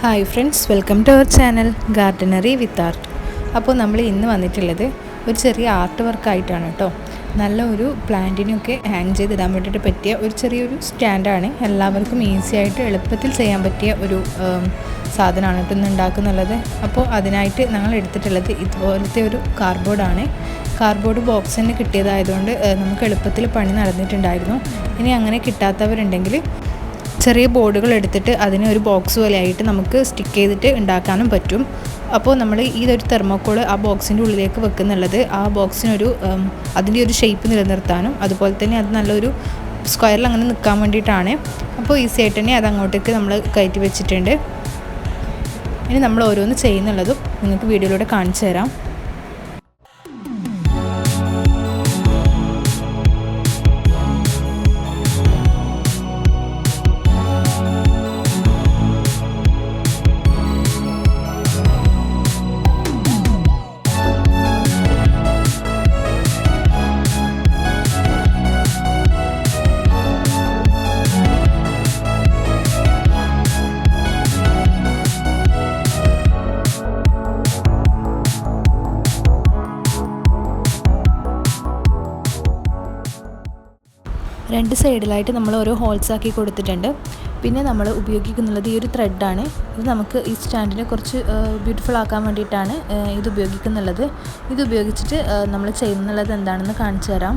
Hi friends welcome to our channel gardenary with art അപ്പോൾ നമ്മൾ ഇന്ന് വന്നിട്ടുള്ളത് ഒരു ചെറിയ ആർട്ട് വർക്കായിട്ടാണ് കേട്ടോ നല്ല ഒരു പ്ലാന്റിനെയൊക്കെ ഹാങ് ചെയ്തിടാൻ വേണ്ടിയിട്ട് പറ്റിയ ഒരു ചെറിയൊരു സ്റ്റാൻഡാണ് എല്ലാവർക്കും ഈസി ആയിട്ട് എളുപ്പത്തിൽ ചെയ്യാൻ പറ്റിയ ഒരു സാധനമാണ് ഇന്ന് ഉണ്ടാക്കുന്നുള്ളത്. അപ്പോൾ അതിനായിട്ട് ഞങ്ങൾ എടുത്തിട്ടുള്ളത് ഇതുപോലത്തെ ഒരു കാർഡ്ബോർഡാണ് കാർഡ്ബോർഡ് ബോക്സ് തന്നെ കിട്ടിയതായതുകൊണ്ട് നമുക്ക് എളുപ്പത്തിൽ പണി നടന്നിട്ടുണ്ടായിരുന്നു. ഇനി അങ്ങനെ കിട്ടാത്തവരുണ്ടെങ്കിൽ ചെറിയ ബോർഡുകൾ എടുത്തിട്ട് അതിനെ ഒരു ബോക്സ് പോലെ ആയിട്ട് നമുക്ക് സ്റ്റിക്ക് ചെയ്തിട്ട് ഉണ്ടാക്കാനും പറ്റും. അപ്പോൾ നമ്മൾ ഈ ഒരു തെർമോക്കോൾ ആ ബോക്സിന്റെ ഉള്ളിലേക്ക് വെക്കുന്നുള്ളത്. ആ ബോക്സിനൊരു അതിന്റെ ഒരു ഷേപ്പ് നിലനിർത്താനും അതുപോലെ തന്നെ അത് നല്ലൊരു സ്ക്വയറിൽ അങ്ങനെ നിൽക്കാൻ വേണ്ടിയിട്ടാണ്. അപ്പോൾ ഈസി ആയിട്ട് തന്നെ അത് അങ്ങോട്ടേക്ക് നമ്മൾ കയറ്റി വെച്ചിട്ടുണ്ട്. ഇനി നമ്മൾ ഓരോന്ന് ചെയ്യുന്നുള്ളതും നിങ്ങൾക്ക് വീഡിയോയിലൂടെ കാണിച്ചു തരാം. രണ്ട് സൈഡിലായിട്ട് നമ്മൾ ഓരോ ഹോൾസ് ആക്കി കൊടുത്തിട്ടുണ്ട്. പിന്നെ നമ്മൾ ഉപയോഗിക്കുന്നുള്ളത് ഈ ഒരു ത്രെഡാണ് ഇത് നമുക്ക് ഈ സ്റ്റാൻഡിനെ കുറച്ച് ബ്യൂട്ടിഫുൾ ആക്കാൻ വേണ്ടിയിട്ടാണ് ഇത് ഉപയോഗിക്കുന്നുള്ളത്. ഇത് ഉപയോഗിച്ചിട്ട് നമ്മൾ ചെയ്യുന്നുള്ളത് എന്താണെന്ന് കാണിച്ചു തരാം.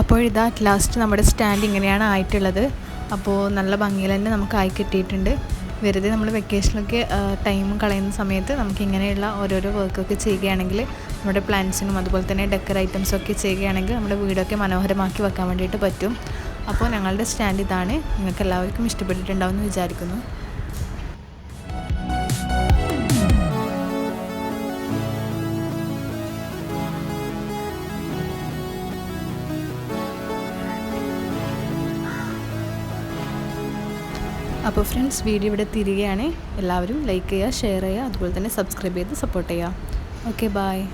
അപ്പോൾ ഇതാ അറ്റ് ലാസ്റ്റ് നമ്മുടെ സ്റ്റാൻഡ് ഇങ്ങനെയാണ് ആയിട്ടുള്ളത്. അപ്പോൾ നല്ല ഭംഗിയിൽ തന്നെ നമുക്ക് ആയി കിട്ടിയിട്ടുണ്ട്. വെറുതെ നമ്മൾ വെക്കേഷനിലൊക്കെ ടൈം കളയുന്ന സമയത്ത് നമുക്ക് ഇങ്ങനെയുള്ള ഓരോരോ വർക്കൊക്കെ ചെയ്യുകയാണെങ്കിൽ നമ്മുടെ പ്ലാന്റ്സിനും അതുപോലെ തന്നെ ഡെക്കർ ഐറ്റംസൊക്കെ ചെയ്യുകയാണെങ്കിൽ നമ്മുടെ വീടൊക്കെ മനോഹരമാക്കി വെക്കാൻ വേണ്ടിയിട്ട് പറ്റും. അപ്പോൾ ഞങ്ങളുടെ സ്റ്റാൻഡ് ഇതാണ്. നിങ്ങൾക്ക് എല്ലാവർക്കും ഇഷ്ടപ്പെട്ടിട്ടുണ്ടാവുമെന്ന് വിചാരിക്കുന്നു. അപ്പോൾ ഫ്രണ്ട്സ് വീഡിയോ ഇവിടെ തിരികെയാണ്. എല്ലാവരും ലൈക്ക് ചെയ്യുക ഷെയർ ചെയ്യുക അതുപോലെ തന്നെ സബ്സ്ക്രൈബ് ചെയ്ത് സപ്പോർട്ട് ചെയ്യുക. Okay bye